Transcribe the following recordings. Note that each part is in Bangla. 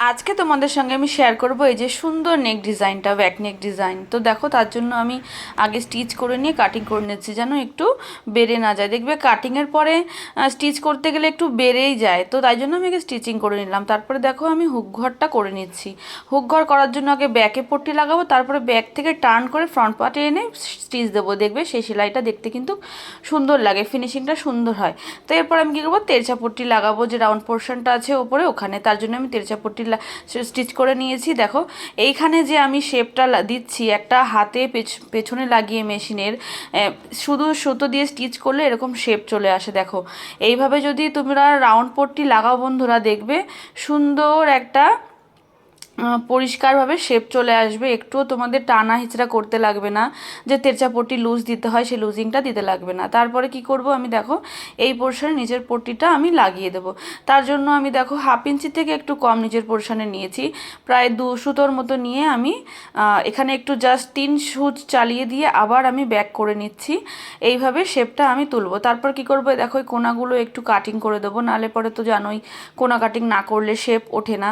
আজকে তোমাদের সঙ্গে আমি শেয়ার করব এই যে সুন্দর নেক ডিজাইনটা ব্যাক নেক ডিজাইন তো দেখো, তার জন্য আমি আগে স্টিচ করে নিয়ে কাটিং করে নিচ্ছি যেন একটু বেড়ে না যায়। দেখবে কাটিংয়ের পরে স্টিচ করতে গেলে একটু বেড়েই যায়। তো তাই জন্য আমি আগে স্টিচিং করে নিলাম। তারপরে দেখো, আমি হুক ঘরটা করে নিচ্ছি। হুক ঘর করার জন্য আগে ব্যাকে পট্টি লাগাবো। তারপরে ব্যাক থেকে টার্ন করে ফ্রন্ট পার্টে এনে স্টিচ দেবো। দেখবে সেই সেলাইটা দেখতে কিন্তু সুন্দর লাগে ফিনিশিংটা সুন্দর হয়। তো এরপর আমি কী করব? তেরচা পট্টি লাগাবো। যে রাউন্ড পোর্শনটা আছে ওপরে, ওখানে। তার জন্য আমি তেরচা পট্টি স্টিচ করে নিয়েছি, দেখো। এইখানে যে আমি শেপটা দিচ্ছি, একটা হাতে পেছনে লাগিয়ে মেশিনের শুধু সুতো দিয়ে স্টিচ করলে এরকম শেপ চলে আসে, দেখো। এইভাবে যদি তোমরা রাউন্ড পট্টি লাগাও বন্ধুরা, দেখবে সুন্দর একটা পরিষ্কারভাবে শেপ চলে আসবে। একটুও তোমাদের টানা হিচড়া করতে লাগবে না, যে তেরচা পট্টি লুজ দিতে হয়, সেই লুজিংটা দিতে লাগবে না। তারপরে কি করব আমি দেখো, এই পোর্শনে নিচের পট্টিটা আমি লাগিয়ে দেবো। তার জন্য আমি দেখো হাফ ইঞ্চি থেকে একটু কম নিচের পোর্শনে নিয়েছি। প্রায় দু সুতোর মতো নিয়ে আমি এখানে একটু জাস্ট তিন সুচ চালিয়ে দিয়ে আবার আমি ব্যাক করে নিচ্ছি। এইভাবে শেপটা আমি তুলবো। তারপর কি করব দেখো, এই কোনাগুলো একটু কাটিং করে দেবো। নালে পরে তো জানোই, কোনা কাটিং না করলে শেপ ওঠে না।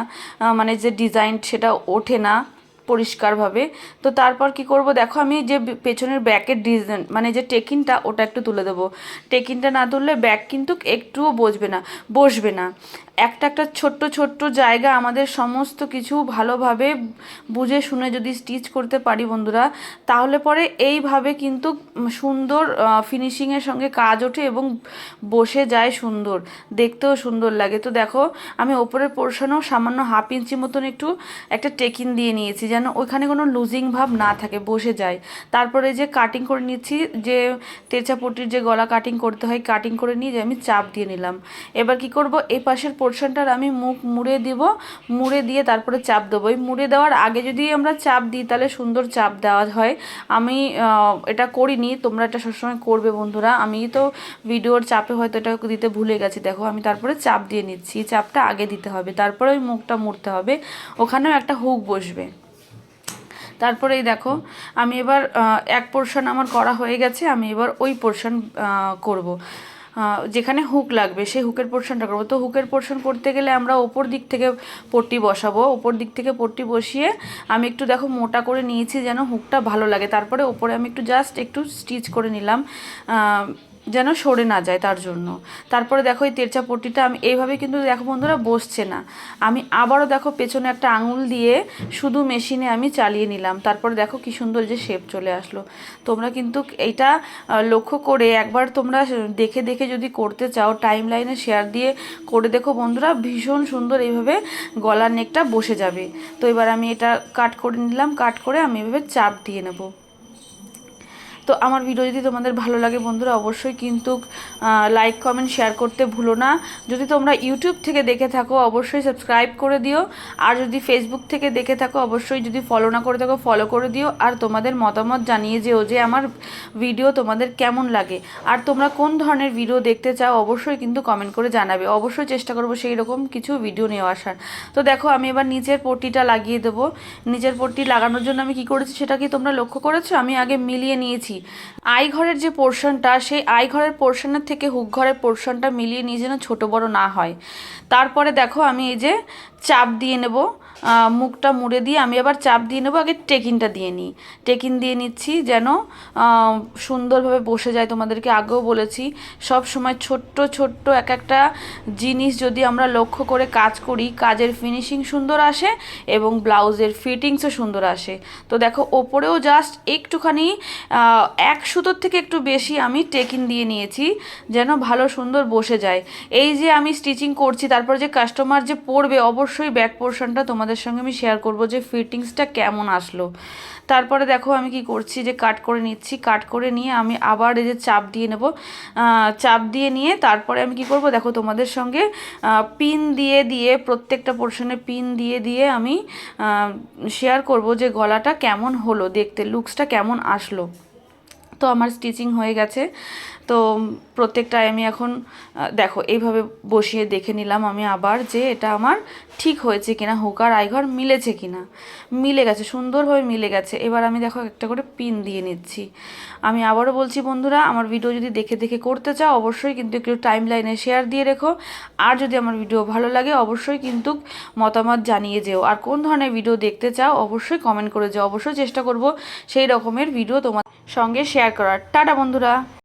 মানে যে ডিজাইন সেটা ওঠে না। পরিষ্কারভাবে। তো তারপর কি করব? দেখো আমি যে পেছনের ব্যাকের ডিজাইন মানে যে টেকিনটা ওটা একটু তুলে দেবো। টেকিনটা না তুললে ব্যাক কিন্তু একটুও বসবে না বসবে না। একটা একটা ছোট্ট ছোট্ট জায়গা আমাদের সমস্ত কিছু ভালোভাবে বুঝে, শুনে যদি স্টিচ করতে পারি বন্ধুরা, তাহলে পরে এইভাবে কিন্তু সুন্দর ফিনিশিংয়ের সঙ্গে কাজ ওঠে এবং বসে যায় সুন্দর। দেখতেও সুন্দর লাগে। তো দেখো, আমি ওপরের পোর্শনেও সামান্য হাফ ইঞ্চি মতন একটু একটা টেকিন দিয়ে নিয়েছি। যেন ওইখানে কোনো লুজিং ভাব না থাকে, বসে যায়। তারপরে যে কাটিং করে নিচ্ছি, যে তেরচা পট্টির যে গলা কাটিং করতে হয় কাটিং করে নিয়ে যে আমি চাপ দিয়ে নিলাম। এবার কি করব? এই পাশের পোর্শনটার আমি মুখ মুড়ে দিব, মুড়ে দিয়ে তারপরে চাপ দেবো। এই মুড়ে দেওয়ার আগে যদি আমরা চাপ দিই, তাহলে সুন্দর চাপ দেওয়া হয়। আমি এটা করিনি, তোমরা এটা সবসময় করবে বন্ধুরা। আমি তো ভিডিওর চাপে হয়তো এটা দিতে ভুলে গেছি। দেখো, আমি তারপরে চাপ দিয়ে নিচ্ছি, চাপটা আগে দিতে হবে। তারপরে ওই মুখটা মুড়তে হবে। ওখানেও একটা হুক বসবে। তারপরে এই দেখো, আমি এবার এক পোর্শন আমার করা হয়ে গেছে, আমি এবার ওই পোর্শন করব। যেখানে হুক লাগবে, সেই হুকের পোর্শনটা করব। তো হুকের পোর্শন করতে গেলে আমরা ওপর দিক থেকে পট্টি বসাবো। ওপর দিক থেকে পট্টি বসিয়ে আমি একটু দেখো মোটা করে নিয়েছি যেন হুকটা ভালো লাগে। তারপরে ওপরে আমি একটু জাস্ট একটু স্টিচ করে নিলাম। যেন সরে না যায় তার জন্য। তারপরে দেখো এই তেরচা পট্টিটা আমি এইভাবে কিন্তু দেখো বন্ধুরা বসছে না। আমি আবারও দেখো পেছনে একটা আঙুল দিয়ে শুধু মেশিনে আমি চালিয়ে নিলাম। তারপরে দেখো কি সুন্দর যে শেপ চলে আসলো। তোমরা কিন্তু এইটা লক্ষ্য করে একবার তোমরা দেখে দেখে যদি করতে চাও টাইম লাইনে শেয়ার দিয়ে করে দেখো বন্ধুরা, ভীষণ সুন্দর এইভাবে গলার নেকটা বসে যাবে। তো এবার আমি এটা কাট করে নিলাম। কাট করে আমি এভাবে চাপ দিয়ে নেব। তো আমার ভিডিও যদি তোমাদের ভালো লাগে বন্ধুরা, অবশ্যই কিন্তু লাইক কমেন্ট শেয়ার করতে ভুলো না। যদি তোমরা ইউটিউব থেকে দেখে থাকো, অবশ্যই সাবস্ক্রাইব করে দিও। আর যদি ফেসবুক থেকে দেখে থাকো, অবশ্যই যদি ফলো না করে থাকো ফলো করে দিও। আর তোমাদের মতামত জানিয়ে যেও যে আমার ভিডিও তোমাদের কেমন লাগে। আর তোমরা কোন ধরনের ভিডিও দেখতে চাও, অবশ্যই কিন্তু কমেন্ট করে জানাবে। অবশ্যই চেষ্টা করব সেই রকম কিছু ভিডিও নিয়ে আসার। তো দেখো, আমি এবার নিচের পট্টিটা লাগিয়ে দেবো। নিচের পট্টি লাগানোর জন্য আমি কি করেছি, সেটা কি তোমরা লক্ষ্য করেছ? আমি আগে মিলিয়ে নিয়েছি। আই ঘরের যে পোর্শনটা, সেই আই ঘরের পোর্শনের থেকে হুক ঘরের পোর্শনটা মিলিয়ে নিয়ে যেন ছোটো বড় না হয়। তারপরে দেখো আমি এই যে চাপ দিয়ে নেব। মুখটা মুড়ে দিয়ে আমি আবার চাপ দিয়ে নেব, আগে টেকিনটা দিয়ে নিই। টেকিন দিয়ে নিচ্ছি যেন সুন্দরভাবে বসে যায়। তোমাদেরকে আগেও বলেছি, সব সময় ছোট্ট ছোট্ট এক একটা জিনিস যদি আমরা লক্ষ্য করে কাজ করি, কাজের ফিনিশিং সুন্দর আসে এবং ব্লাউজের ফিটিংসও সুন্দর আসে। তো দেখো, ওপরেও জাস্ট একটুখানি এক সুতোর থেকে একটু বেশি আমি টেকিন দিয়ে নিয়েছি, যেন ভালো সুন্দর বসে যায়। এই যে আমি স্টিচিং করছি, তারপর যে কাস্টমার যে পড়বে অবশ্যই ব্যাক পোর্শনটা তোমাদের সঙ্গে আমি শেয়ার করব যে ফিটিংসটা কেমন আসলো। তারপরে দেখো আমি কি করছি যে কাট করে নিচ্ছি। কাট করে নিয়ে আমি আবার এই যে চাপ দিয়ে নেব। চাপ দিয়ে নিয়ে তারপরে আমি কি করব দেখো তোমাদের সঙ্গে পিন দিয়ে দিয়ে, প্রত্যেকটা পোর্শনে পিন দিয়ে দিয়ে আমি শেয়ার করব যে গলাটা কেমন হলো দেখতে লুকসটা কেমন আসলো। তো আমার স্টিচিং হয়ে গেছে। তো প্রত্যেকটায় আমি এখন দেখো, এইভাবে বসিয়ে দেখে নিলাম আমি আবার যে এটা আমার ঠিক হয়েছে কিনা, হুক আর আইঘর মিলেছে কিনা। মিলে গেছে, সুন্দরভাবে মিলে গেছে। এবার আমি দেখো একটা করে পিন দিয়ে নিচ্ছি। আমি আবারও বলছি, বন্ধুরা, আমার ভিডিও যদি দেখে দেখে করতে চাও, অবশ্যই কিন্তু একটু টাইম লাইনে শেয়ার দিয়ে রেখো। আর যদি আমার ভিডিও ভালো লাগে, অবশ্যই কিন্তু মতামত জানিয়ে যেও। আর কোন ধরনের ভিডিও দেখতে চাও, অবশ্যই কমেন্ট করে যাও। অবশ্যই চেষ্টা করব সেই রকমের ভিডিও তোমার সঙ্গে শেয়ার করার টাটা বন্ধুরা